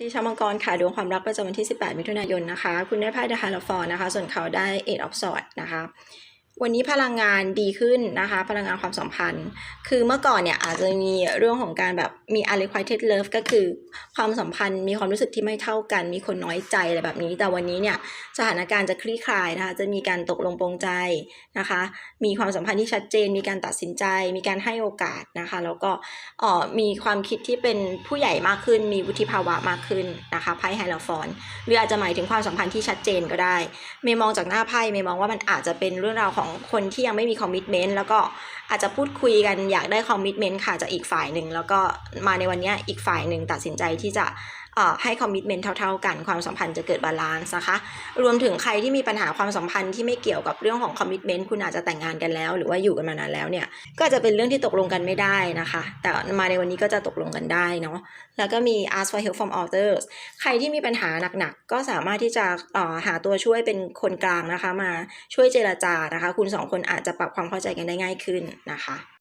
ดีชาวมังกรค่ะดวงความรักประจำวันที่ 18 มิถุนายนนะคะ คุณได้ไพ่เดอะฮาร์ฟอร์นะคะ ส่วนเขาได้เอ็ดออฟสอดนะคะ วันนี้พลังงานดีขึ้นนะคะ พลังงานความสัมพันธ์ คือเมื่อก่อนเนี่ยอาจจะมีเรื่องของการแบบมี unrequited love ก็คือความสัมพันธ์มีความรู้สึกที่ไม่เท่ากัน มีคนน้อยใจอะไรแบบนี้ แต่วันนี้เนี่ยสถานการณ์จะคลี่คลายนะคะจะมีการตกลงปรงใจนะคะ มีความสัมพันธ์ที่ชัดเจน มีการตัดสินใจ มีการให้โอกาสนะคะ แล้วก็ออมีความคิดที่เป็นผู้ใหญ่มากขึ้น มีวุฒิภาวะมากขึ้นนะคะไพ่ไฮลฟอนหรืออาจจะหมายถึงความสัมพันธ์ที่ชัดเจนก็ได้เมย์มองจากหน้าไพ่เมย์มองว่ามันอาจจะเป็นเรื่องราวของคนที่ยังไม่มีคอมมิชเมนต์แล้วก็อาจจะพูดคุยกันอยากได้คอมมิชเมนต์ค่ะจากอีกฝ่ายหนึ่งแล้วก็มาในวันนี้อีกฝ่ายหนึ่งตัดสินใจที่จะให้คอมมิชเมนต์เท่า ๆ กันความสัมพันธ์จะเกิดบาลานซ์นะคะ รวมถึงใครที่มีปัญหาความสัมพันธ์ที่ไม่เกี่ยวกับเรื่องของคอมมิชเมนต์คุณอาจจะแต่งงานกันแล้ว หรือว่าอยู่กันมานานแล้วเนี่ยก็จะเป็นเรื่องที่ตกลงกันไม่ได้นะคะ แต่มาในวันนี้ก็จะตกลงกันได้เนาะแล้วก็มี ask for help from others ใครที่มีปัญหาหนักๆก็สามารถที่จะหาตัวช่วยเป็นคนกลางนะคะ มาช่วยเจรจานะคะ คุณสองคนอาจจะปรับความเข้าใจกันได้ง่ายขึ้นนะคะ